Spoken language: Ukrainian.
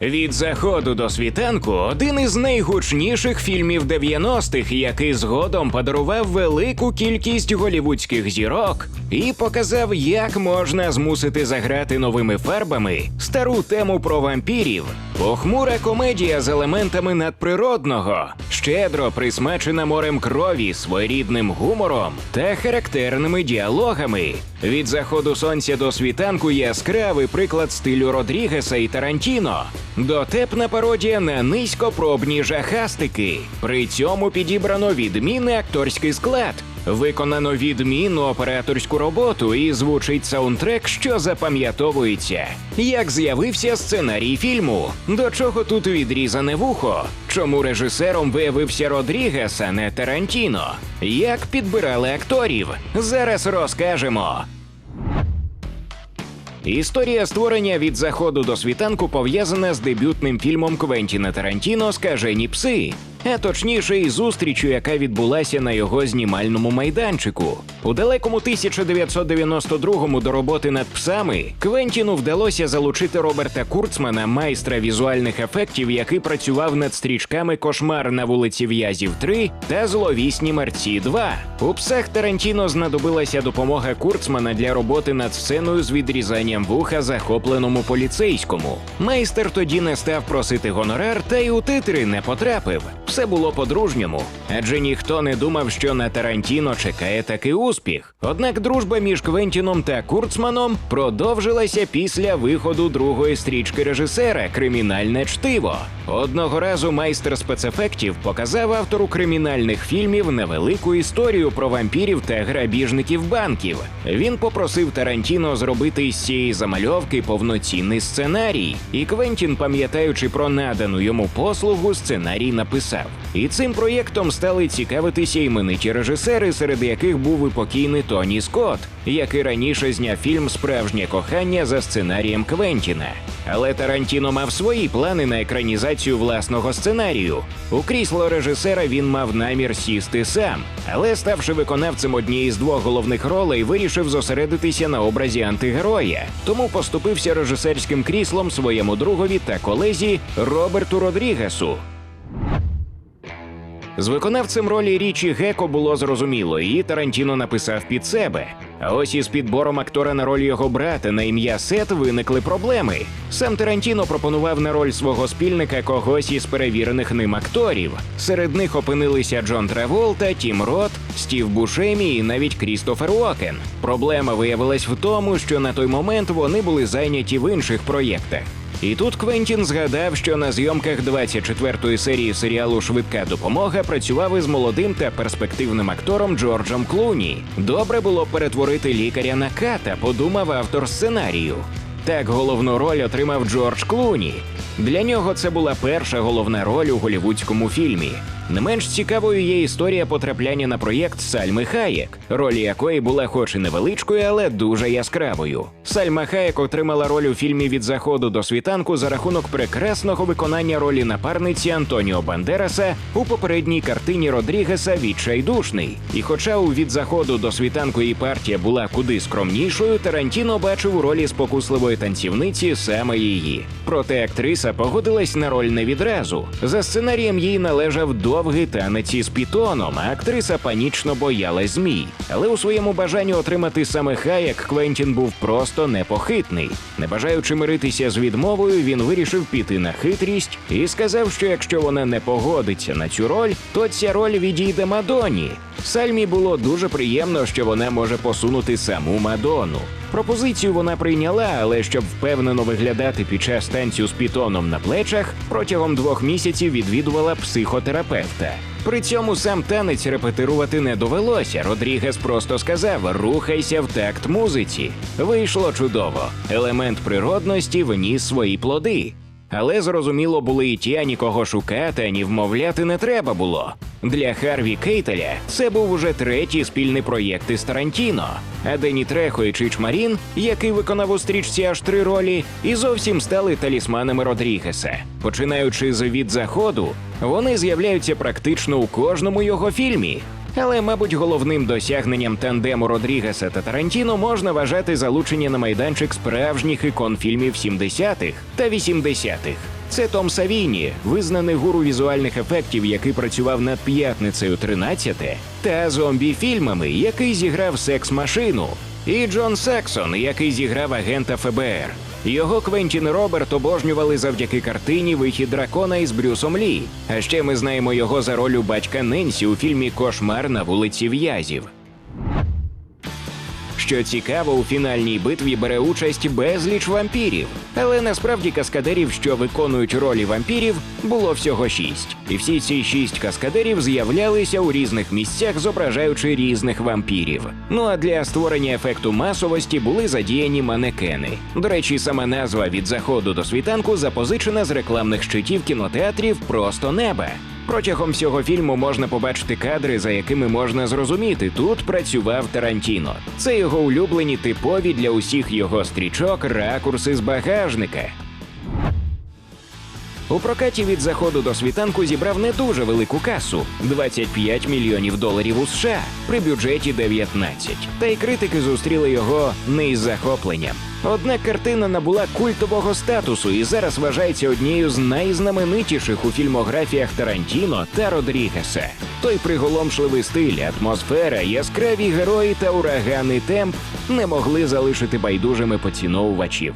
Від заходу до світанку один із найгучніших фільмів 90-х, який згодом подарував велику кількість голівудських зірок і показав, як можна змусити заграти новими фарбами стару тему про вампірів. Похмура комедія з елементами надприродного, щедро присмачена морем крові, своєрідним гумором та характерними діалогами. Від заходу сонця до світанку яскравий приклад стилю Родрігеса і Тарантіно. Дотепна пародія на низькопробні жахастики. При цьому підібрано відмінний акторський склад. Виконано відмінну операторську роботу і звучить саундтрек, що запам'ятовується. Як з'явився сценарій фільму? До чого тут відрізане вухо? Чому режисером виявився Родрігес, а не Тарантіно? Як підбирали акторів? Зараз розкажемо. Історія створення від заходу до світанку пов'язана з дебютним фільмом Квентіна Тарантіно Скажені пси. А точніше, із зустрічю, яка відбулася на його знімальному майданчику. У далекому 1992-му до роботи над псами Квентіну вдалося залучити Роберта Курцмана, майстра візуальних ефектів, який працював над стрічками Кошмар на вулиці В'язів 3 та Зловісні мерці 2. У псах Тарантіно знадобилася допомога Курцмана для роботи над сценою з відрізанням вуха захопленому поліцейському. Майстер тоді не став просити гонорар, та й у титри не потрапив. Все було по-дружньому, адже ніхто не думав, що на Тарантіно чекає такий успіх. Однак дружба між Квентіном та Курцманом продовжилася після виходу другої стрічки режисера Кримінальне чтиво. Одного разу майстер спецефектів показав автору кримінальних фільмів невелику історію про вампірів та грабіжників банків. Він попросив Тарантіно зробити із цієї замальовки повноцінний сценарій, і Квентін, пам'ятаючи про надану йому послугу, сценарій написав. І цим проєктом стали цікавитися імениті режисери, серед яких був і покійний Тоні Скотт, який раніше зняв фільм Справжнє кохання за сценарієм Квентіна. Але Тарантіно мав свої плани на екранізацію власного сценарію. У крісло режисера він мав намір сісти сам, але ставши виконавцем однієї з двох головних ролей, вирішив зосередитися на образі антигероя. Тому поступився режисерським кріслом своєму другові та колезі Роберту Родрігесу. З виконавцем ролі Річі Геко було зрозуміло, її Тарантіно написав під себе. А ось із підбором актора на роль його брата на ім'я Сет виникли проблеми. Сам Тарантіно пропонував на роль свого спільника когось із перевірених ним акторів. Серед них опинилися Джон Траволта, Тім Рот, Стів Бушемі і навіть Крістофер Уокен. Проблема виявилась в тому, що на той момент вони були зайняті в інших проєктах. І тут Квентін згадав, що на зйомках 24-ї серії серіалу Швидка допомога працював із молодим та перспективним актором Джорджем Клуні. Добре було перетворити лікаря на ката, подумав автор сценарію. Так головну роль отримав Джордж Клуні. Для нього це була перша головна роль у голівудському фільмі. Не менш цікавою є історія потрапляння на проєкт Сальми Хаєк, роль якої була хоч і невеличкою, але дуже яскравою. Сальма Хаєк отримала роль у фільмі від заходу до світанку за рахунок прекрасного виконання ролі напарниці Антоніо Бандераса у попередній картині Родрігеса Відчайдушний. І хоча у від заходу до світанку її партія була куди скромнішою, Тарантіно бачив у ролі спокусливої танцівниці саме її. Проте актриса погодилась на роль не відразу. За сценарієм їй належав довгий танець із пітоном, актриса панічно боялась змій. Але у своєму бажанні отримати саме Хаєк Квентін був просто непохитний. Не бажаючи миритися з відмовою, він вирішив піти на хитрість і сказав, що якщо вона не погодиться на цю роль, то ця роль відійде Мадоні. Сальмі було дуже приємно, що вона може посунути саму Мадону. Пропозицію вона прийняла, але щоб впевнено виглядати під час танцю з пітоном на плечах, протягом двох місяців відвідувала психотерапевта. При цьому сам танець репетирувати не довелося. Родрігес просто сказав: рухайся в такт музиці. Вийшло чудово. Елемент природності вніс свої плоди. Але зрозуміло були і ті, ані кого шукати, ані вмовляти не треба було. Для Харві Кейтеля це був уже третій спільний проєкт із Тарантіно. А Дені Трехо і Чич Марін, який виконав у стрічці аж три ролі, і зовсім стали талісманами Родрігеса. Починаючи з від заходу, вони з'являються практично у кожному його фільмі. Але, мабуть, головним досягненням тандему Родрігеса та Тарантіно можна вважати залучення на майданчик справжніх ікон фільмів 70-х та 80-х. Це Том Савіні, визнаний гуру візуальних ефектів, який працював над п'ятницею 13-те, та зомбі-фільмами, який зіграв секс-машину, і Джон Сексон, який зіграв агента ФБР. Його Квентін Роберт обожнювали завдяки картині Вихід дракона із Брюсом Лі. А ще ми знаємо його за роль батька Ненсі у фільмі Кошмар на вулиці В'язів. Що цікаво, у фінальній битві бере участь безліч вампірів, але насправді каскадерів, що виконують ролі вампірів, було всього шість. І всі ці шість каскадерів з'являлися у різних місцях, зображаючи різних вампірів. Ну а для створення ефекту масовості були задіяні манекени. До речі, сама назва від заходу до світанку запозичена з рекламних щитів кінотеатрів Просто неба. Протягом всього фільму можна побачити кадри, за якими можна зрозуміти, тут працював Тарантіно. Це його улюблені типові для усіх його стрічок ракурси з багажника. У прокаті від заходу до світанку зібрав не дуже велику касу 25 мільйонів доларів у США при бюджеті 19. Та й критики зустріли його не із захопленням. Однак картина набула культового статусу і зараз вважається однією з найзнаменитіших у фільмографіях Тарантіно та Родрігеса. Той приголомшливий стиль, атмосфера, яскраві герої та урагани темп не могли залишити байдужими поціновувачів.